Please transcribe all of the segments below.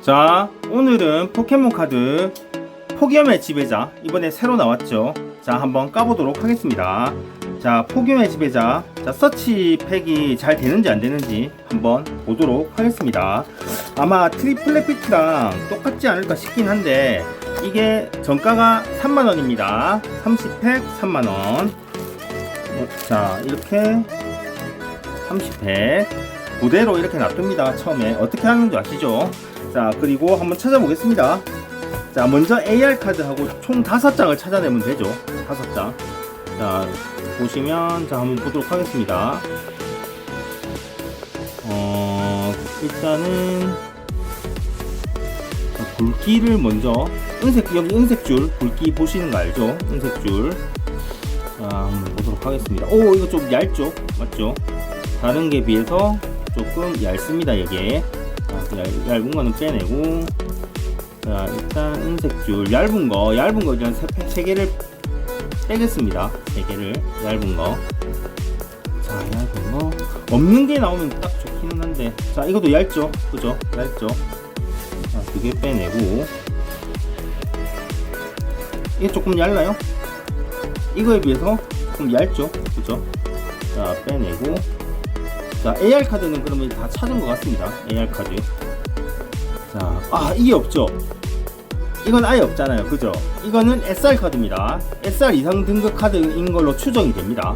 자, 오늘은 포켓몬 카드 폭염의 지배자 이번에 새로 나왔죠. 자, 한번 까보도록 하겠습니다. 자, 폭염의 지배자. 자, 서치 팩이 잘 되는지 안 되는지 한번 보도록 하겠습니다. 아마 트리플레 피트랑 똑같지 않을까 싶긴 한데 이게 정가가 3만원입니다. 30팩 3만원. 자, 이렇게 30팩 그대로 이렇게 놔둡니다. 처음에 어떻게 하는 줄 아시죠? 자, 그리고 한번 찾아보겠습니다. 자, 먼저 AR 카드하고 총 5장을 찾아내면 되죠. 5장. 자, 보시면, 자, 한번 보도록 하겠습니다. 어, 일단은, 자, 굵기를 먼저, 은색, 여기 은색 줄, 굵기 보시는 거 알죠? 은색 줄. 자, 한번 보도록 하겠습니다. 오, 이거 좀 얇죠? 맞죠? 다른 게 비해서 조금 얇습니다, 여기에. 자, 그 얇, 얇은 거는 빼내고. 자, 일단 은색 줄. 얇은 거, 얇은 거 팩- 세 개를 빼겠습니다. 세 개를. 얇은 거. 자, 얇은 거. 없는 게 나오면 딱 좋기는 한데. 자, 이것도 얇죠? 그죠? 얇죠? 자, 두 개 빼내고. 이게 조금 얇나요? 이거에 비해서 조금 얇죠? 그죠? 자, 빼내고. 자, AR 카드는 그러면 다 찾은 것 같습니다. AR 카드. 자, 아, 이게 없죠? 이건 아예 없잖아요. 그죠? 이거는 SR 카드입니다. SR 이상 등급 카드인 걸로 추정이 됩니다.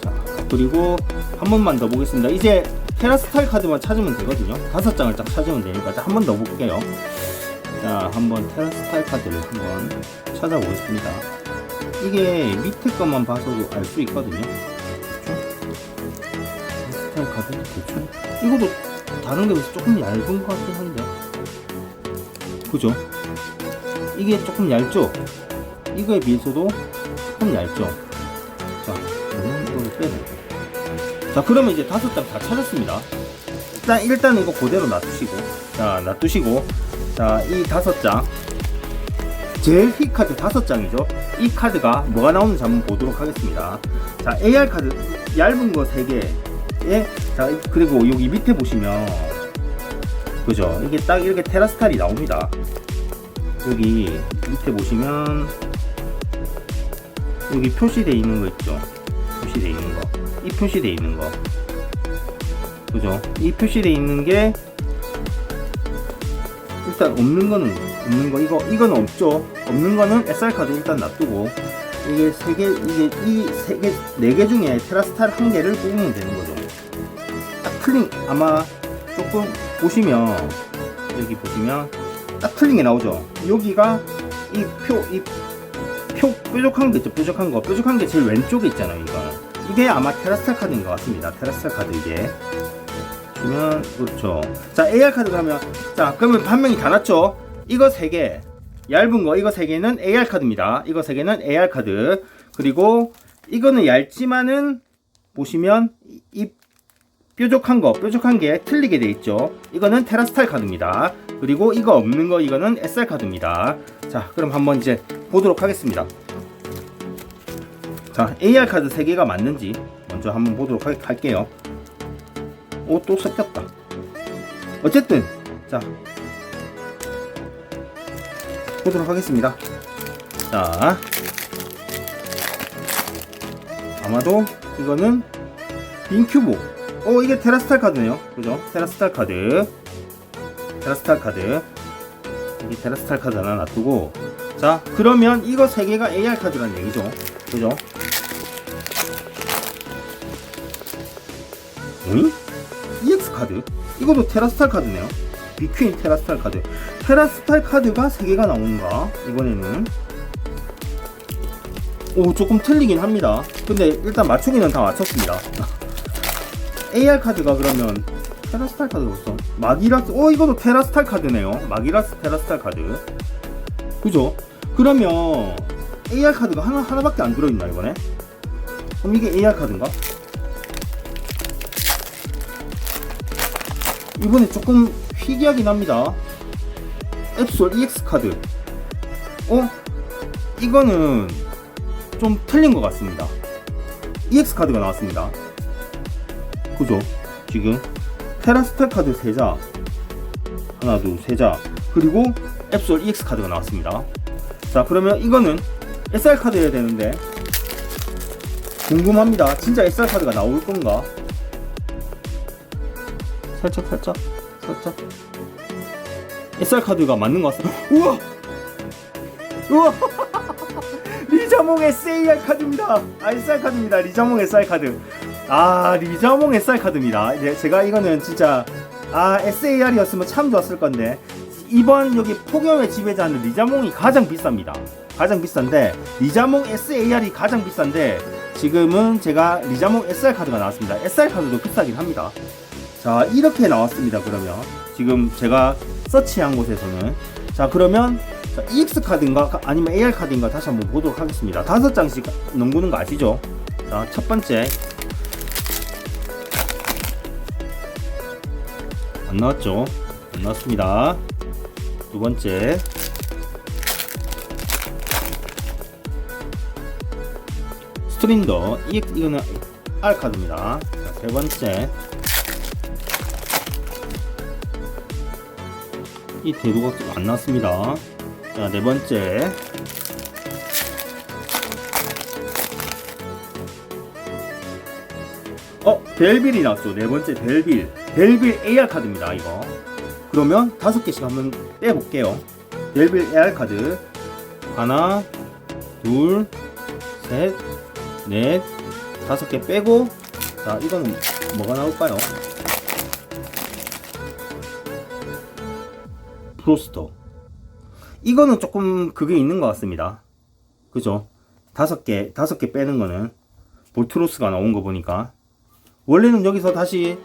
자, 그리고 한 번만 더 보겠습니다. 이제 테라스타일 카드만 찾으면 되거든요. 다섯 장을 딱 찾으면 되니까 한 번 더 볼게요. 자, 한번 테라스타일 카드를 한번 찾아보겠습니다. 이게 밑에 것만 봐서도 알 수 있거든요. 스타일 카드 대충 이것도 다른 데 비해서 조금 얇은 것 같긴 한데. 그죠? 이게 조금 얇죠? 이거에 비해서도 조금 얇죠? 자 그러면 이거를 빼고 자 그러면 이제 다섯 장 다 찾았습니다. 일단 일단 이거 그대로 놔두시고. 자 놔두시고. 자 이 다섯 장. 제일 히 카드 다섯 장이죠. 이 카드가 뭐가 나오는지 한번 보도록 하겠습니다. 자 AR 카드. 얇은 거 3개 예, 자 그리고 여기 밑에 보시면 그죠? 이게 딱 이렇게 테라스탈이 나옵니다. 여기 밑에 보시면 여기 표시되어 있는 거 있죠? 표시되어 있는 거. 이 표시되어 있는 거. 그죠? 이 표시되어 있는 게 일단 없는 거는 없는 거 이거 이거는 없죠. 없는 거는 SR 카드 일단 놔두고 이게 세 개 이게 이 세 개 네 개 중에 테라스탈 한 개를 뽑으면 되는 거죠. 딱 틀린 아마 조금 보시면 여기 보시면 딱게 나오죠. 여기가 이 표 이 표 뾰족한 거 있죠. 뾰족한 거 뾰족한 게 제일 왼쪽에 있잖아요. 이거 이게 아마 테라스탈 카드인 것 같습니다. 테라스탈 카드 이게 보면 그렇죠. 자 AR 카드 그러면 자 그러면 반명이 다 났죠. 이거 세 개 얇은 거 이거 세 개는 AR 카드입니다. 이거 세 개는 AR 카드 그리고 이거는 얇지만은 보시면 이- 이 뾰족한 거, 뾰족한 게 틀리게 돼 있죠. 이거는 테라스탈 카드입니다. 그리고 이거 없는 거 이거는 SR 카드입니다. 자, 그럼 한번 이제 보도록 하겠습니다. 자, AR 카드 3개가 맞는지 먼저 한번 보도록 할, 할게요. 오, 또 섞였다. 어쨌든, 자, 보도록 하겠습니다. 자, 아마도 이거는 빈큐보 어 이게 테라스탈 카드네요. 그죠? 테라스탈 카드. 테라스탈 카드. 여기 테라스탈 카드 하나 놔두고. 자 그러면 이거 세 개가 AR 카드라는 얘기죠. 그죠? 오잉? EX 카드. 이것도 테라스탈 카드네요. 비퀸 테라스탈 카드. 테라스탈 카드가 세 개가 나오는가? 이번에는. 오 조금 틀리긴 합니다. 근데 일단 맞추기는 다 맞췄습니다 AR 카드가 그러면 테라스탈 카드가 없어? 마기라스 어 이것도 테라스탈 카드네요. 마기라스 테라스탈 카드. 그죠? 그러면 AR 카드가 하나 하나밖에 안 들어있나 이번에? 그럼 이게 AR 카드인가? 이번에 조금 희귀하긴 합니다. 앱솔 EX 카드. 어? 이거는 좀 틀린 것 같습니다. EX 카드가 나왔습니다. 그죠? 지금 테라스탈 카드 3장 하나 둘세장 그리고 앱솔 EX 카드가 나왔습니다. 자 그러면 이거는 SR 카드여야 되는데 궁금합니다. 진짜 SR 카드가 나올 건가? 살짝 살짝 살짝. SR 카드가 맞는 것 같습니다. 우와! 우와! 리자몽 SAR 카드입니다. 아 SR 카드입니다. 리자몽 SR 카드 아 리자몽 SR 카드입니다. 이제 제가 이거는 진짜 아 SAR이었으면 참 좋았을 건데 이번 여기 폭염의 지배자는 리자몽이 가장 비쌉니다. 가장 비싼데 리자몽 SAR이 가장 비싼데 지금은 제가 리자몽 SR 카드가 나왔습니다. SR 카드도 비싸긴 합니다. 자 이렇게 나왔습니다 그러면. 지금 제가 서치한 곳에서는. 자 그러면 자, EX 카드인가 가- 아니면 AR 카드인가 다시 한번 보도록 하겠습니다. 다섯 장씩 넘구는 거 아시죠? 자 첫 번째 안 나왔죠? 안 나왔습니다. 두 번째. 스트린더 이거는 R 카드입니다. 자, 세 번째. 이 대두가 안 나왔습니다. 자, 네 번째. 어, 벨빌이 나왔죠. 네 번째 벨빌. 벨빌 AR 카드입니다, 이거. 그러면 다섯 개씩 한번 빼볼게요. 벨빌 AR 카드. 하나, 둘, 셋, 넷, 다섯 개 빼고, 자, 이거는 뭐가 나올까요? 프로스터. 이거는 조금 그게 있는 것 같습니다. 그죠? 다섯 개, 다섯 개 빼는 거는 볼트로스가 나온 거 보니까 원래는 여기서 다시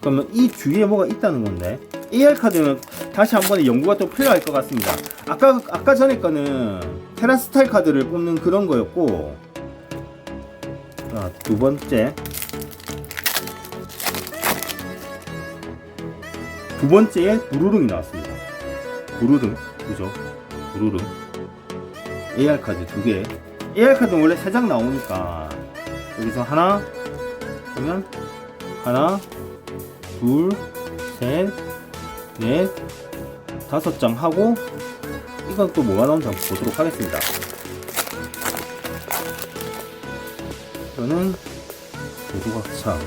그러면 이 주위에 뭐가 있다는 건데 AR 카드는 다시 한 번에 연구가 또 필요할 것 같습니다. 아까 아까 전에 거는 테라스타일 카드를 뽑는 그런 거였고 자, 두 번째 두 번째에 부르릉이 나왔습니다. 부르릉, 그죠? 부르릉. AR 카드 두 개. AR 카드는 원래 세 장 나오니까 여기서 하나, 그러면 하나, 둘, 셋, 넷, 다섯 장 하고 이건 또 뭐가 나온지 한번 보도록 하겠습니다. 이거는 도도각창.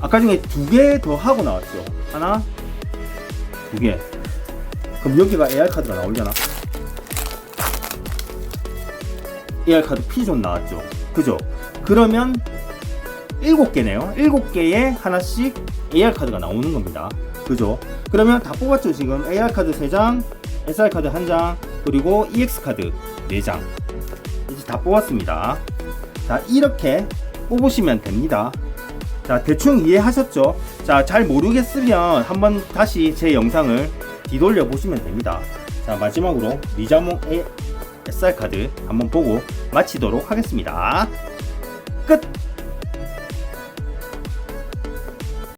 아까 중에 두 개 더 하고 나왔죠. 하나, 두 개. 그럼 여기가 AR 카드가 나오려나? AR 카드 P존 나왔죠. 그죠? 그러면 일곱 개네요. 일곱 개에 하나씩 AR 카드가 나오는 겁니다. 그죠? 그러면 다 뽑았죠, 지금. AR 카드 3장, SR 카드 1장, 그리고 EX 카드 4장. 이제 다 뽑았습니다. 자, 이렇게 뽑으시면 됩니다. 자, 대충 이해하셨죠? 자, 잘 모르겠으면 한번 다시 제 영상을 뒤돌려 보시면 됩니다. 자, 마지막으로 리자몽 A SR 카드 한번 보고 마치도록 하겠습니다. 끝!